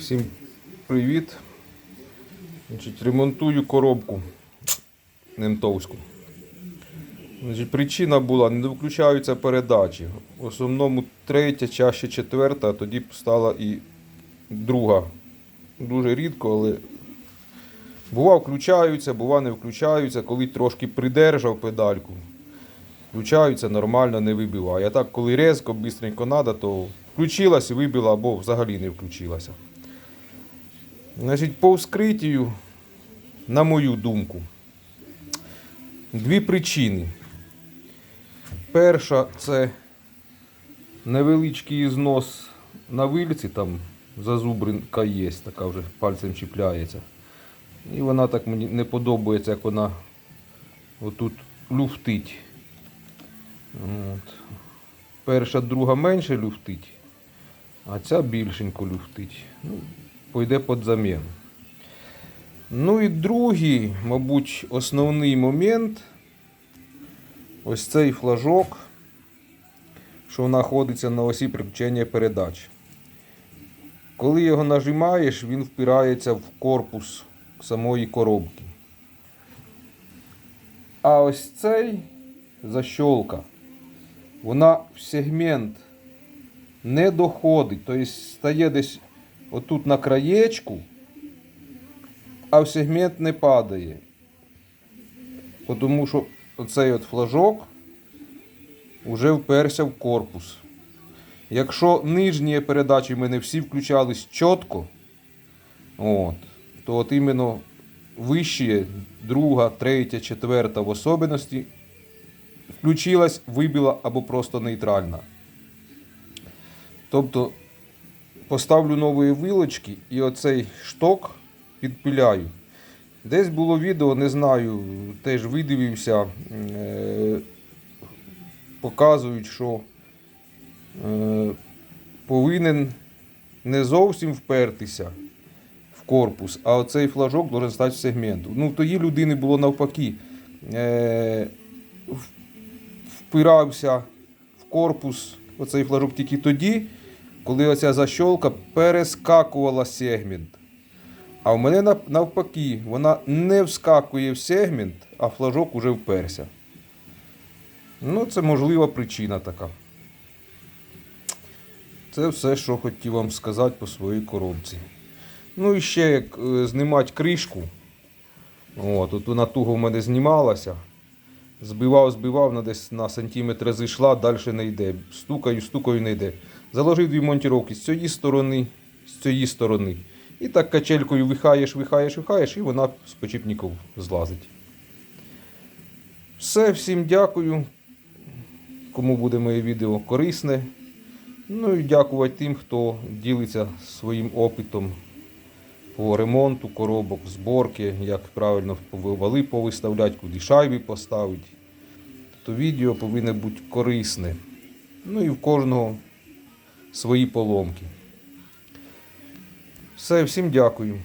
Всім привіт. Значить, ремонтую коробку Немтовську. Значить, причина була, не включаються передачі. В основному третя, чаще четверта, а тоді стала і друга. Дуже рідко, але бува включаються, бува не включаються, коли трошки придержав педальку. Включаються нормально, не вибиває. А так, коли резко, швидко треба, то включилась і вибила або взагалі не включилася. Значить, по вскриттю, на мою думку, дві причини. Перша це невеличкий знос на вильці, там зазубринка є, така вже пальцем чіпляється. І вона так мені не подобається, як вона отут люфтить. От. Перша, друга менше люфтить, а ця більшенько люфтить. Ну, пойде під заміну. Ну і другий, мабуть, основний момент. Ось цей флажок, що знаходиться на осі приключення передач. Коли його нажимаєш, він впирається в корпус самої коробки. А ось цей защолка, вона в сегмент не доходить, тобто стає десь отут на краєчку, а в сегмент не падає. Тому що оцей от флажок вже вперся в корпус. Якщо нижні передачі в мене всі включались чітко, от, то от іменно вищі, друга, третя, четверта в особливості включилась, вибила або просто нейтральна. Тобто поставлю нові вилочки і оцей шток підпиляю. Десь було відео, не знаю, теж видивився, е, показують, що е, повинен не зовсім впертися в корпус, а оцей флажок должен стати в сегменту. Ну, тої людини було навпаки. Е, впирався в корпус оцей флажок тільки тоді, коли оця защолка перескакувала сегмент. А в мене навпаки, вона не вскакує в сегмент, а флажок уже вперся. Ну, це можлива причина така. Це все, що хотів вам сказати по своїй коробці. Ну і ще як е, знімати кришку. От, от вона туго в мене знімалася. Збивав, збивав, вона десь на сантиметр зійшла, далі не йде. Стукаю, стукаю, не йде. Заложив дві монтіровки з цієї сторони, з цієї сторони. І так качелькою вихаєш, вихаєш, вихаєш, і вона з почіпників злазить. Все, всім дякую. Кому буде моє відео корисне. Ну і дякувати тим, хто ділиться своїм опитом по ремонту коробок, зборки, як правильно вали повиставляти, куди шайби поставити. То відео повинно бути корисне. Ну і в кожного свої поломки. Все, всім дякую.